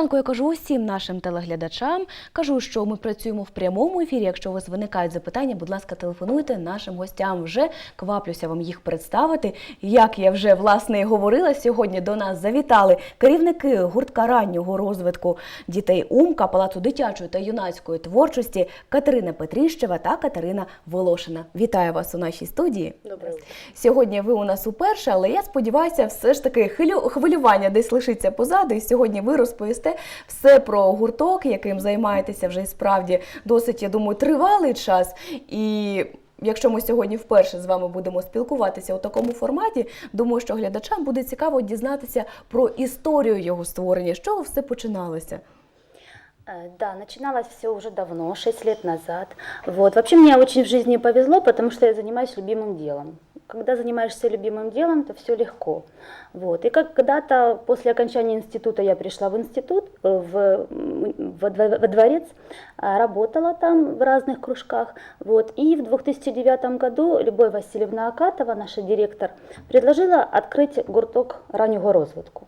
ранку я кажу усім нашим телеглядачам. Кажу, що ми працюємо в прямому ефірі. Якщо у вас виникають запитання, будь ласка, телефонуйте нашим гостям. Вже кваплюся вам їх представити. Як я вже власне і говорила, сьогодні до нас завітали керівники гуртка раннього розвитку дітей Умка, палацу дитячої та юнацької творчості Катерина Петріщева та Катерина Волошина. Вітаю вас у нашій студії. Доброе. Сьогодні ви у нас уперше, але я сподіваюся, все ж таки хвилювання десь лишиться позаду. І сьогодні ви розповісте все про гурток, яким займаєтеся вже справді досить, я думаю, тривалий час. І якщо ми сьогодні вперше з вами будемо спілкуватися у такому форматі, думаю, що глядачам буде цікаво дізнатися про історію його створення, з чого все починалося. Э, Да, начиналось все уже давно, 6 лет назад. Вот. Вообще мне очень в жизни повезло, потому что я занимаюсь любимым делом. Когда занимаешься любимым делом, то все легко. Вот. И как когда-то после окончания института я пришла в институт, э, в, во, во дворец, а, работала там в разных кружках. Вот. И в 2009 году Любовь Васильевна Акатова, наша директор, предложила открыть гурток раннего розвитку.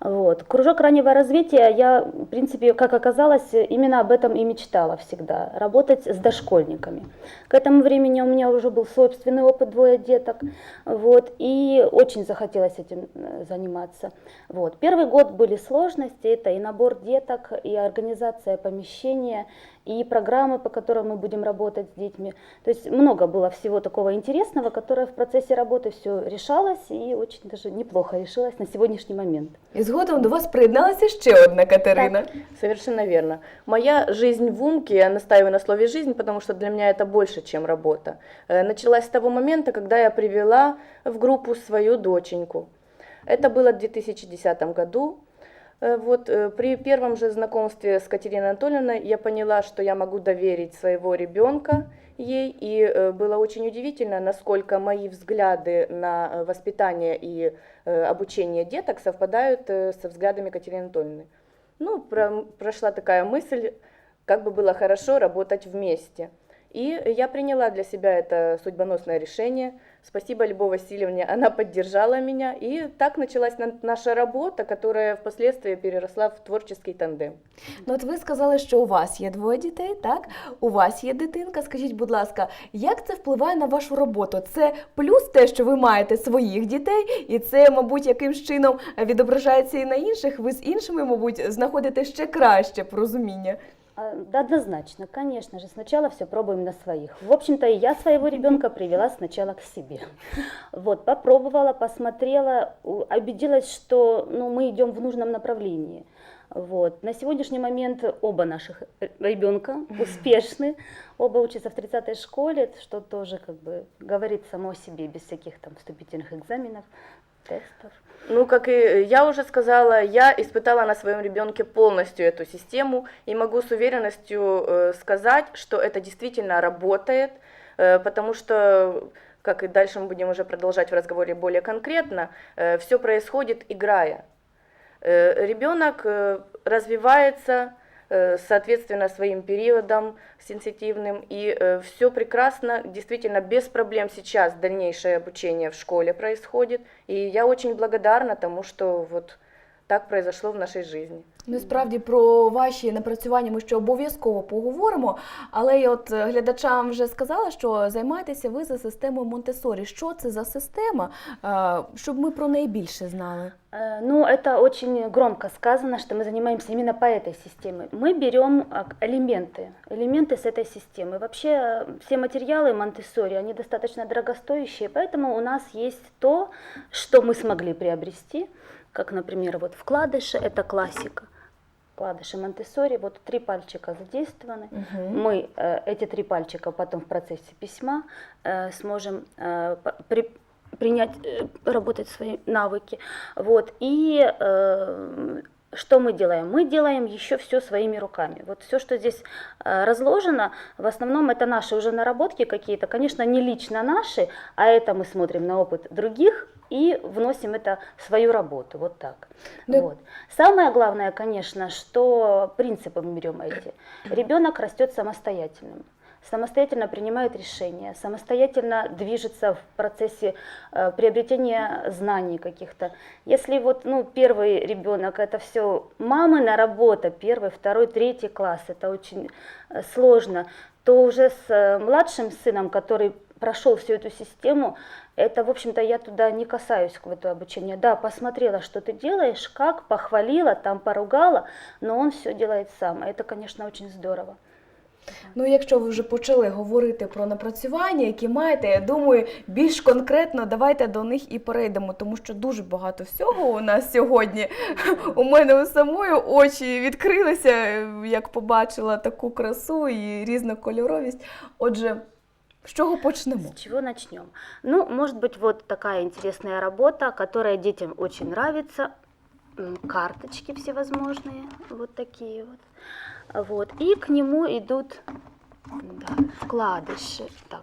Вот. Кружок раннего развития, я, в принципе, как оказалось, именно об этом и мечтала всегда, работать с дошкольниками. К этому времени у меня уже был собственный опыт, двое деток, вот, и очень захотелось этим э, заниматься. Вот. Первый год были сложности, это и набор деток, и организация помещения, и программы, по которым мы будем работать с детьми. То есть много было всего такого интересного, которое в процессе работы все решалось, и очень даже неплохо решилось на сегодняшний момент. І згодом до вас приєдналася ще одна Катерина. Совершенно верно. Моя жизнь в Умке, я настаиваю на слове «жизнь», потому что для меня это больше, чем работа, э, началась с того момента, когда я привела в группу свою доченьку. Это было в 2010 году. Э, Вот э, при первом же знакомстве с Катериной Анатольевной я поняла, что я могу доверить своего ребенка ей, и э, было очень удивительно, насколько мои взгляды на воспитание и обучение деток совпадают со взглядами Катерины Анатольевны. Ну, про- прошла такая мысль, как бы было хорошо работать вместе. И я приняла для себя это судьбоносное решение. Спасибо Любовь Васильевне, она поддержала меня. И так началась наша работа, которая впоследствии переросла в творческий тандем. Ну, от ви сказали, що у вас є двоє дітей, так? У вас є дитинка. Скажіть, будь ласка, як це впливає на вашу роботу? Це плюс те, що ви маєте своїх дітей, і це, мабуть, якимсь чином відображається і на інших. Ви з іншими, мабуть, знаходите ще краще порозуміння. А, Да, однозначно, конечно же, сначала все пробуем на своих. В общем-то, и я своего ребенка привела сначала к себе. Вот, попробовала, посмотрела, убедилась, что ну, мы идем в нужном направлении. Вот. На сегодняшний момент оба наших ребенка успешны, оба учатся в 30-й школе, что тоже как бы говорит само о себе, без всяких там вступительных экзаменов, тестов. Ну, как и я уже сказала, я испытала на своем ребенке полностью эту систему и могу с уверенностью э, сказать, что это действительно работает, э, потому что, как и дальше мы будем уже продолжать в разговоре более конкретно, все происходит играя. Э, Ребенок э, развивается э, соответственно своим периодам сенситивным, и все прекрасно, действительно без проблем. Сейчас дальнейшее обучение в школе происходит, и я очень благодарна тому, что вот так произошло в нашей жизни. Ну, справді про ваші напрацювання ми ще обов'язково поговоримо. Але я от е, глядачам вже сказала, що займаєтеся ви за системою Монтесорі. Що це за система, Е, щоб ми про неї більше знали? Э, Ну, это очень громко сказано, что мы занимаемся именно по этой системе. Мы берем а, к- элементы, элементы с этой системы. Вообще э, все материалы Монтессори, они достаточно дорогостоящие, поэтому у нас есть то, что мы смогли приобрести, как, например, вот вкладыши, это классика. Вкладыши Монтессори, вот три пальчика задействованы. Мы э, эти три пальчика потом в процессе письма э, сможем э, при- принять, э, работать свои навыки. Вот. И э, что мы делаем? Мы делаем еще все своими руками. Вот все, что здесь э, разложено, в основном это наши уже наработки какие-то, конечно, не лично наши, а это мы смотрим на опыт других и вносим это в свою работу. Вот так. Да. Вот. Самое главное, конечно, что принципы мы берем эти. Ребенок растет самостоятельным. самостоятельно принимает решения, самостоятельно движется в процессе э, приобретения знаний каких-то. Если вот ну, первый ребенок это все мамина работа, первый, второй, третий класс, это очень э, сложно, то уже с э, младшим сыном, который прошел всю эту систему, это, в общем-то, я туда не касаюсь в это обучение. Да, посмотрела, что ты делаешь, как, похвалила, там поругала, но он все делает сам. Это, конечно, очень здорово. Ну, якщо ви вже почали говорити про напрацювання, які маєте, я думаю, більш конкретно давайте до них і перейдемо, тому що дуже багато всього у нас сьогодні. У мене у самої очі відкрилися, як побачила таку красу і різнокольоровість. Отже, З чого почнемо? С чего начнем? Ну, может быть, вот такая интересная работа, которая детям очень нравится. Карточки всевозможные, вот такие вот. Вот. И к нему идут да, вкладыши. Так,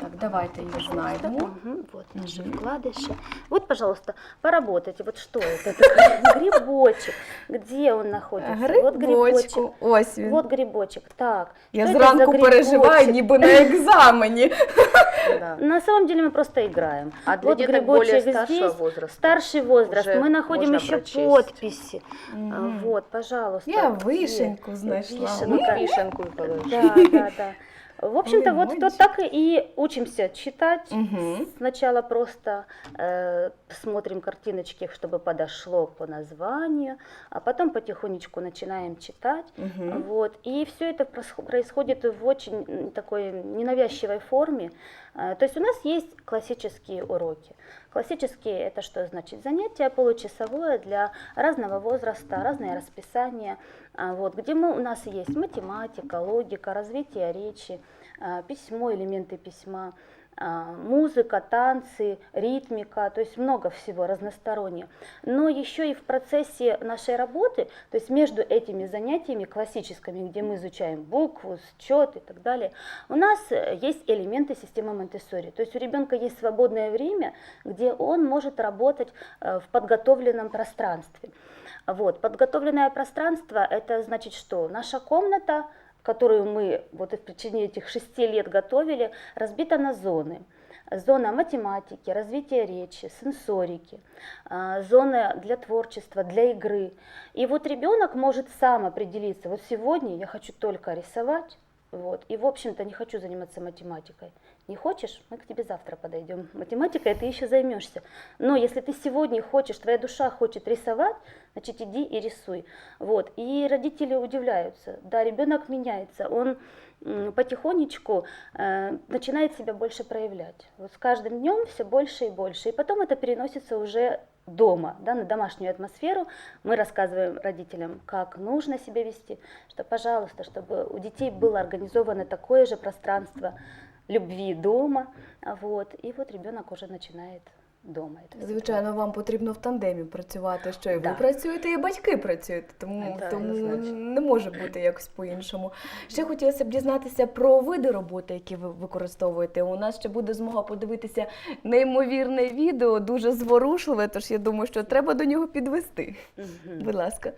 Так, давайте їх знайдемо. Мгм, вот наши Мгм. вкладыши. Вот, пожалуйста, поработайте. Вот что это такое? Грибочек. Где он находится? Вот грибочек. Грибочку, ось він. Вот грибочек. Так. Я что это за зранку переживаю, грибочек? ніби на екзамені. Да. На самом деле мы просто играем. А для вот деток более грибочек старшего здесь, возраста старший возраст. уже Мы находим можно еще прочесть. подписи. А, Мгм. Вот, пожалуйста. Я где? вишеньку знайшла. Вишенка. Ну, вишенку и положи. Да, да, да. В общем-то, вот то так и учимся читать. Мгм. Сначала просто э, смотрим картиночки, чтобы подошло по названию, а потом потихонечку начинаем читать. Мгм. Вот. И все это происходит в очень такой ненавязчивой форме. А, То есть у нас есть классические уроки. Классические это что значит? Занятие получасовое для разного возраста, разное расписание, а, вот, где мы, у нас есть математика, логика, развитие речи, а, письмо, элементы письма, музыка, танцы, ритмика, то есть много всего разностороннее. Но еще и в процессе нашей работы, то есть между этими занятиями классическими, где мы изучаем букву, счет и так далее, у нас э, есть элементы системы Монтессори. То есть у ребенка есть свободное время, где он может работать э, в подготовленном пространстве. Вот. Подготовленное пространство – это значит что? Наша комната, которую мы вот в течение этих шести лет готовили, разбита на зоны. Зона математики, развития речи, сенсорики, а, зона для творчества, для игры. И вот ребенок может сам определиться, вот сегодня я хочу только рисовать, вот, и в общем-то не хочу заниматься математикой. Не хочешь, мы к тебе завтра подойдем. Математикой ты еще займешься. Но если ты сегодня хочешь, твоя душа хочет рисовать, значит иди и рисуй. Вот. И родители удивляются. Да, ребенок меняется. Он потихонечку э, начинает себя больше проявлять. Вот с каждым днем все больше и больше. И потом это переносится уже дома, да, на домашнюю атмосферу. Мы рассказываем родителям, как нужно себя вести, что, пожалуйста, чтобы у детей было организовано такое же пространство любви дома. А Вот. И вот ребенок уже начинает дома это всё Звичайно, вам потрібно в тандемі працювати, що і ви Да. працюєте, і батьки працюють, тому, Так, тому однозначно. не може бути якось по-іншому. Ще хотілося б дізнатися про види роботи, які ви використовуєте. У нас ще буде змога подивитися неймовірне відео, дуже зворушливе, тож я думаю, що треба до нього підвести. Мгм. Будь ласка.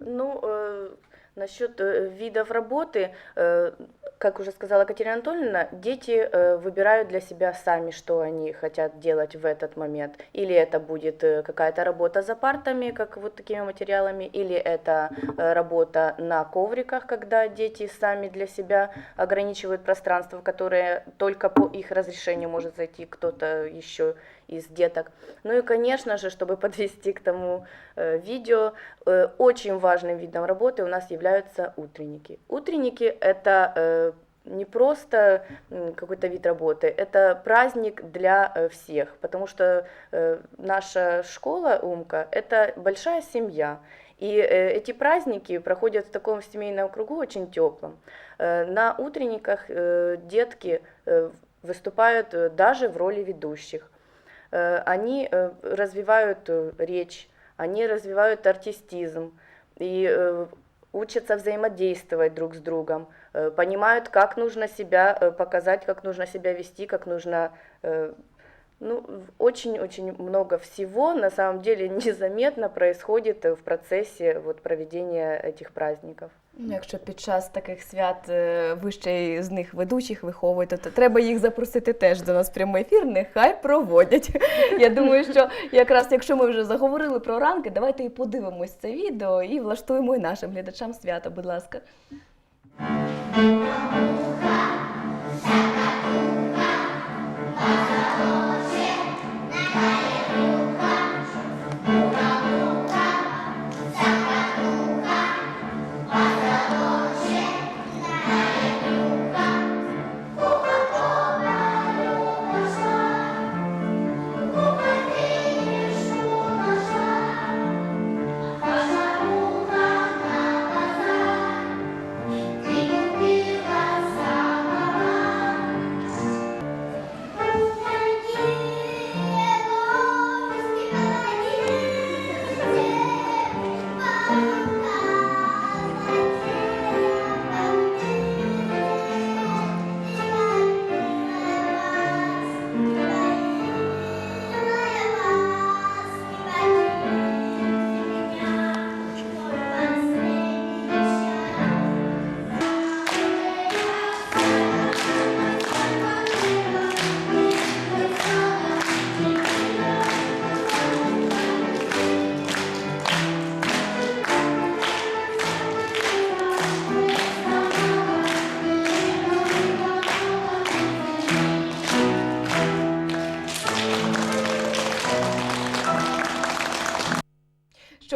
Ну, э, насчет э, видов работы, э, как уже сказала Катерина Анатольевна, дети э, выбирают для себя сами, что они хотят делать в этот момент. Или это будет какая-то работа за партами, как вот такими материалами, или это работа на ковриках, когда дети сами для себя ограничивают пространство, в которое только по их разрешению может зайти кто-то еще из деток. Ну и, конечно же, чтобы подвести к тому э, видео, э, очень важным видом работы у нас являются утренники. Утренники это э, не просто какой-то вид работы, это праздник для э, всех, потому что э, наша школа Умка это большая семья. И э, эти праздники проходят в таком семейном кругу очень теплом. На утренниках детки выступают даже в роли ведущих. Э, они э, развивают э, речь, они развивают артистизм и учатся взаимодействовать друг с другом, понимают, как нужно себя показать, как нужно себя вести, как нужно Ну, очень-очень много всего на самом деле незаметно происходит в процессе вот, проведения этих праздников. Ну, Якщо під час таких свят е, ви ще з них ведучих виховуєте, то треба їх запросити теж до нас в прямий ефір, нехай проводять. Я думаю, що якраз якщо ми вже заговорили про ранки, давайте і подивимось це відео і влаштуємо і нашим глядачам свято, будь ласка.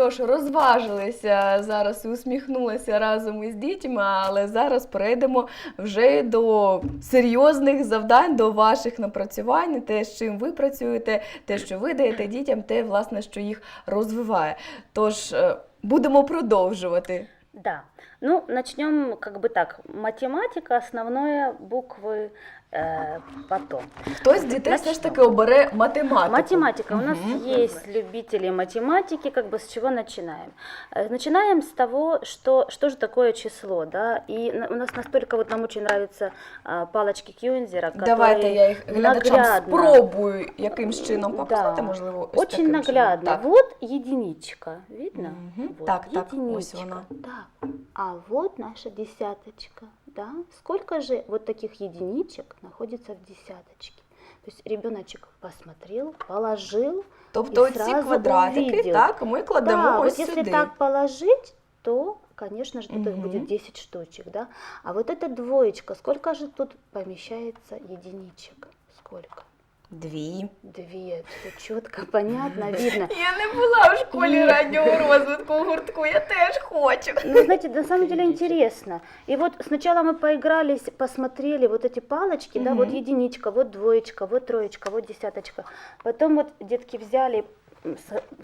Що ж, розважилися зараз і усміхнулися разом із дітьми, але зараз перейдемо вже до серйозних завдань, до ваших напрацювань, те, з чим ви працюєте, те, що ви даєте дітям, те, власне, що їх розвиває. Тож е, будемо продовжувати. Да. Ну, начнем как бы так. Математика, основное, буквы э, потом. Хтось з дітей все ж таки обере математику. Математика. У нас есть любители математики, как бы с чего начинаем? Э, Начинаем с того, что, что же такое число, да, и на- у нас настолько вот нам очень нравятся а, палочки Кьюнзера, которые Давайте я їх глядачам наглядно. спробую якимсь чином показати, Да. можливо, ось Очень таким чином. наглядно. Так. Вот единичка, видно? Мгм. Вот, Так, так, ось единичка. вона. Так. А вот наша десяточка, да? Сколько же вот таких единичек находится в десяточке? То есть ребеночек посмотрел, положил. Тобто І оці зразу квадратики, увидел. так, ми кладемо да, ось вот если сюди. так положить, то, конечно же, тут их Мгм. будет 10 штучек, да? А вот эта двоечка, сколько же тут помещается единичек? Сколько? Дві. Две. Все четко, понятно, видно. Я не була в школі Ні. раннього розвитку гуртку, я теж хочу. Ну, знаете, на самом деле интересно. И вот сначала мы поигрались, посмотрели вот эти палочки, да, вот Мгм. единичка, вот двоечка, вот троечка, вот десяточка. Потом вот детки взяли, м, с-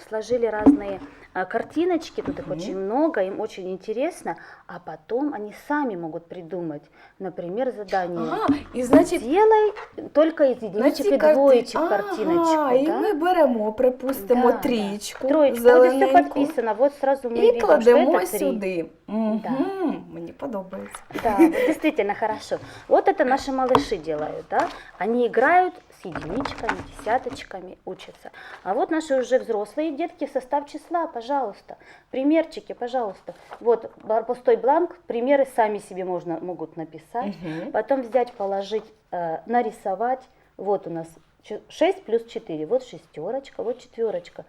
сложили разные а, картиночки, тут их Мгм. очень много, им очень интересно, а потом они сами могут придумать, например, задание. Ага, і значить, Сделай только из на единичек цій и карти- двоечек Ага, картиночку. і да? ми беремо, припустимо, Да, да. трічку, Троечку, вот здесь все зелененьку, подписано, вот сразу мы і видим, что кладемо это три. сюди. Мгм, Да. Мені подобається. Да, вот действительно хорошо. Вот это наши малыши делают, да? Они играют с единичками, десяточками, учатся. А вот наши уже взрослые детки, состав числа, пожалуйста. Примерчики, пожалуйста. Вот пустой бланк, примеры сами себе можно, могут написать. Мгм. Потом взять, положить, э, нарисовать. Вот у нас 6 плюс 4, вот шестерочка, вот четверочка.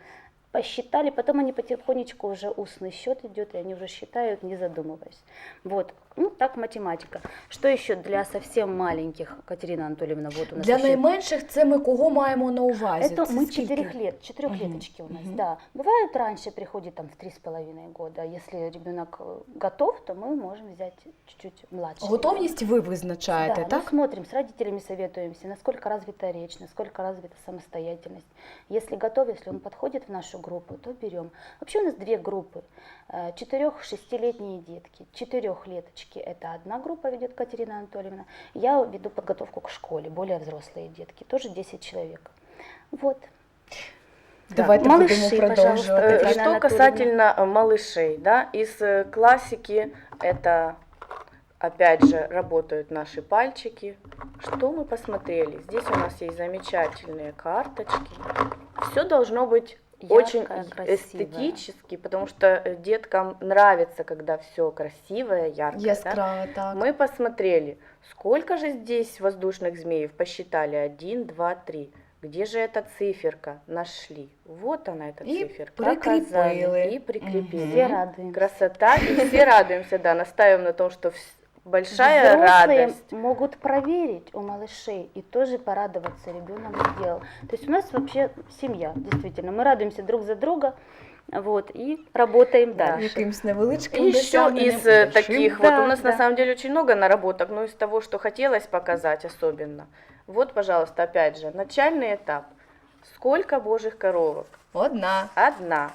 Посчитали, потом они потихонечку уже устный счет идет, и они уже считают, не задумываясь. Вот, ну так математика. Что еще для совсем маленьких, Катерина Анатольевна, вот у нас Для еще- найменших це ми кого маємо на увазі? это Це мы скільки? четырех лет, четырехлеточки у нас, мгм. да. Бывает раньше приходит там в три с половиной года. Если ребенок э, готов, то мы можем взять чуть-чуть младше. Готовність ви визначаєте, Да, так? мы смотрим, с родителями советуемся, насколько развита речь, насколько развита самостоятельность. Если готов, если он подходит в нашу группу, то берем. Вообще у нас две группы. Э, Четырех-шестилетние детки, четырехлеточки. это одна группа ведет Катерина Анатольевна. Я веду подготовку к школе, более взрослые детки, тоже 10 человек. Вот. Давайте Малыші, будемо пожалуйста. Э, Татьяна Что Анатольевна. касательно э, малышей, да, из э, классики это опять же, работают наши пальчики. Что мы посмотрели? Здесь у нас есть замечательные карточки. Все должно быть очень красивое. эстетически, потому что э, деткам нравится, когда все красивое, яркое. да? Яскраво, так. Мы посмотрели, сколько же здесь воздушных змеев, посчитали, один, два, три. Где же эта циферка? Нашли. Вот она, эта И циферка. прикрепили. Показали И прикрепили. Мгм. Все радуемся. Красота, и все радуемся, да, настаиваем на том, что вс- большая Взрослые радость. могут проверить у малышей и тоже порадоваться, ребенок сделал. То есть у нас вообще семья, действительно. Мы радуемся друг за друга, вот, и работаем Да. дальше. Якимсь невеличким И еще из э, большим. таких, Да, вот у нас на самом деле очень много наработок, но из того, что хотелось показать особенно. Вот, пожалуйста, опять же, начальный этап. Сколько божьих коровок? Одна. Одна.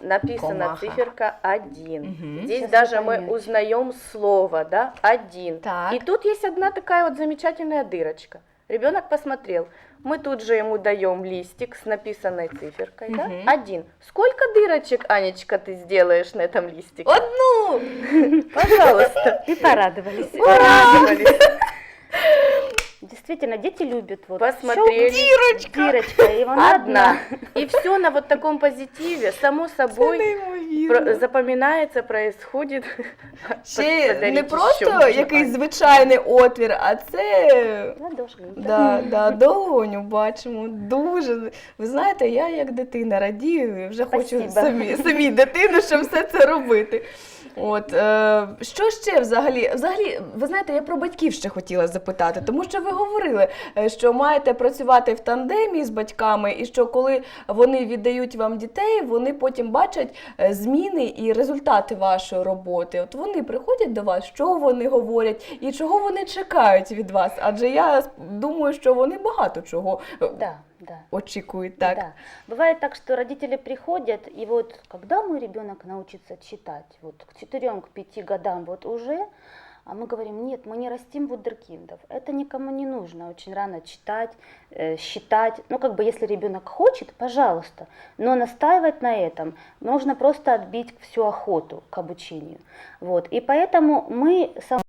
Написана Комаха. циферка один. Мгм. Здесь Сейчас даже мы поймете. узнаем слово, да, один. Так. И тут есть одна такая вот замечательная дырочка. Ребенок посмотрел. Мы тут же ему даем листик с написанной циферкой, да? Мгм. Один. Сколько дырочек, Анечка, ты сделаешь на этом листике? Одну! Пожалуйста. И порадовались. Порадовались. Действительно, дети любят вот Посмотрели. щелк, дырочка, и она Одна. одна. И все на вот таком позитиве, само собой, про- запоминается, происходит. Ще Подаріть не ще просто якийсь звичайний отвір, а це Ладошка. да, да, долоню бачимо. Дуже. Ви знаєте, я як дитина радію, і вже хочу Спасибо. самі, самі дитину, щоб все це робити. От е, що ще взагалі? Взагалі, ви знаєте, я про батьків ще хотіла запитати, тому що ви говорили, е, що маєте працювати в тандемі з батьками, і що коли вони віддають вам дітей, вони потім бачать е, зміни і результати вашої роботи. От вони приходять до вас, що вони говорять і чого вони чекають від вас? Адже я думаю, що вони багато чого е, Да, да. очікують. Так. Да. Бывает так, что родители приходят, и вот когда мой ребенок научится читать, вот к 4-5 годам вот уже, а мы говорим, нет, мы не растим вундеркиндов. Это никому не нужно, очень рано читать, э, считать. Ну, как бы, если ребенок хочет, пожалуйста, но настаивать на этом нужно просто отбить всю охоту к обучению. Вот. И поэтому мы с самого